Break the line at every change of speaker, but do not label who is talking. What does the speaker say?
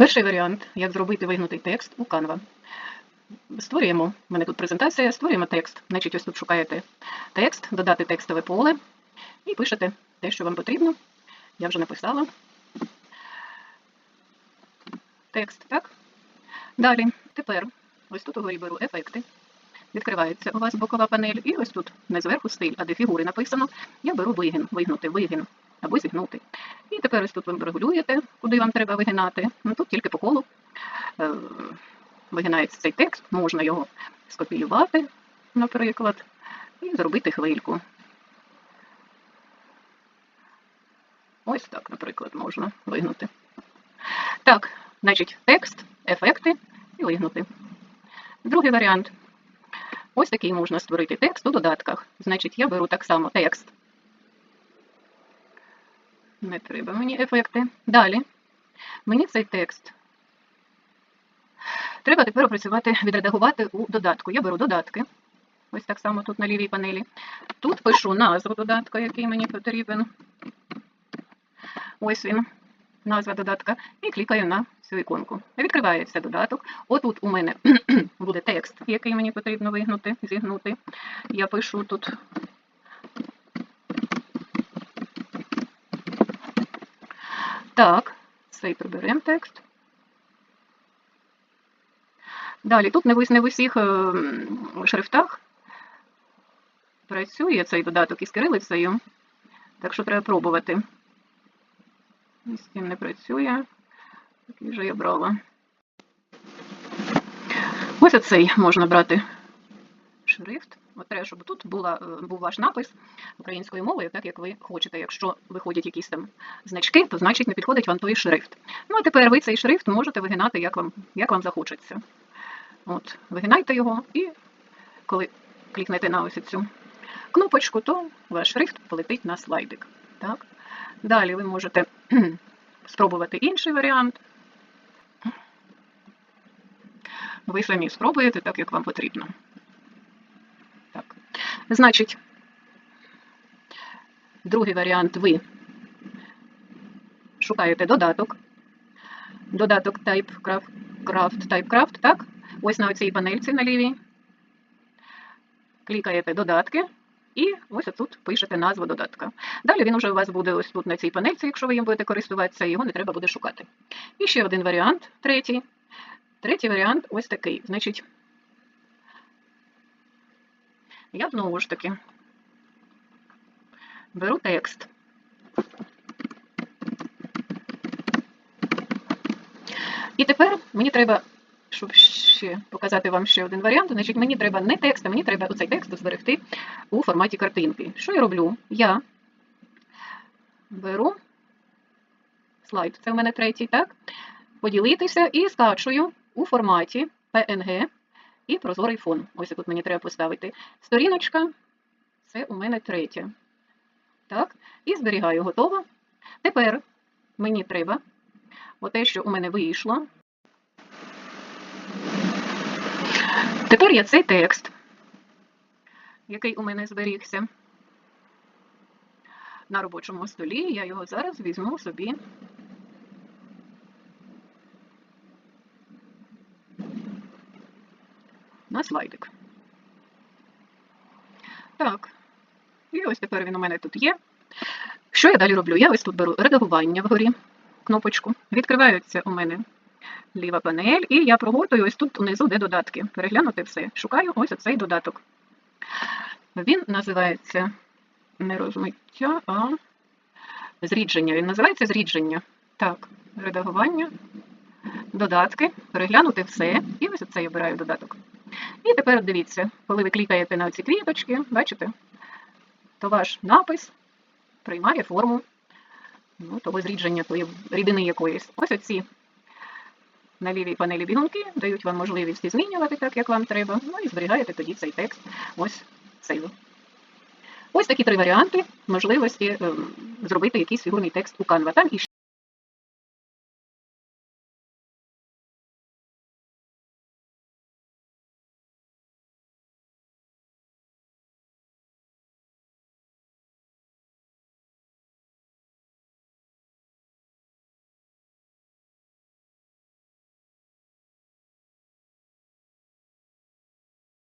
Перший варіант, як зробити вигнутий текст у Canva. Створюємо, в мене тут презентація, створюємо текст. Значить, ось тут шукаєте текст, додати текстове поле і пишете те, що вам потрібно. Я вже написала. Текст, так? Далі, тепер, ось тут угорі беру ефекти. Відкривається у вас бокова панель, і ось тут не зверху стиль, а де фігури написано. Я беру вигін, вигнути, вигін або зігнути. І тепер ось тут ви регулюєте, куди вам треба вигинати. Ну, тут тільки по колу е, вигинається цей текст, можна його скопіювати, наприклад, і зробити хвильку. Ось так, наприклад, можна вигнути. Так, значить, текст, ефекти і вигнути. Другий варіант. Ось такий можна створити текст у додатках. Значить, я беру так само текст. Не треба мені ефекти. Далі. Мені цей текст. Треба тепер опрацювати, відредагувати у додатку. Я беру додатки. Ось так само тут на лівій панелі. Тут пишу назву додатка, який мені потрібен. Ось він, назва додатка. І клікаю на цю іконку. Відкривається додаток. Отут у мене буде текст, який мені потрібно вигнути, зігнути. Я пишу тут. Так, цей приберемо текст. Далі, тут не в, усіх е, шрифтах працює цей додаток із кирилицею, так що треба пробувати. З цим не працює. Такий вже я брала. Ось оцей можна брати шрифт. Треба, щоб тут була, е, був ваш напис українською мовою, так як ви хочете. Якщо виходять якісь там значки, то значить не підходить вам той шрифт. Ну а тепер ви цей шрифт можете вигинати, як вам, як вам захочеться. От, вигинайте його і коли клікнете на ось цю кнопочку, то ваш шрифт полетить на слайдик. Так? Далі ви можете спробувати інший варіант. Ви самі спробуєте так, як вам потрібно. Значить, другий варіант ви шукаєте додаток. Додаток TypeCraft, Craft, TypeCraft, так? Ось на цій панельці на лівій. Клікаєте додатки. І ось тут пишете назву додатка. Далі він уже у вас буде ось тут на цій панельці, якщо ви їм будете користуватися, його не треба буде шукати. І ще один варіант, третій. Третій варіант ось такий. Значить, я знову ж таки беру текст. І тепер мені треба, щоб ще показати вам ще один варіант, значить мені треба не текст, а мені треба оцей текст зберегти у форматі картинки. Що я роблю? Я беру слайд, це в мене третій, так? Поділитися і скачую у форматі PNG і прозорий фон. Ось тут мені треба поставити. Сторіночка, це у мене третя. Так, і зберігаю, готово. Тепер мені треба оте, що у мене вийшло. Тепер я цей текст, який у мене зберігся на робочому столі, я його зараз візьму собі. На слайдик. Так. І ось тепер він у мене тут є. Що я далі роблю? Я ось тут беру редагування вгорі, кнопочку. Відкривається у мене ліва панель, і я прогортую ось тут унизу, де додатки. Переглянути все. Шукаю ось оцей додаток. Він називається не розмиття, а зрідження. Він називається зрідження. Так, редагування, додатки, переглянути все. І ось оцей обираю додаток. І тепер дивіться, коли ви клікаєте на ці квіточки, бачите, то ваш напис приймає форму ну, того зрідження, тої рідини якоїсь. Ось оці на лівій панелі бігунки дають вам можливість змінювати так, як вам треба. Ну і зберігаєте тоді цей текст. Ось цей. Ось такі три варіанти можливості ем, зробити якийсь фігурний текст у Canva. Там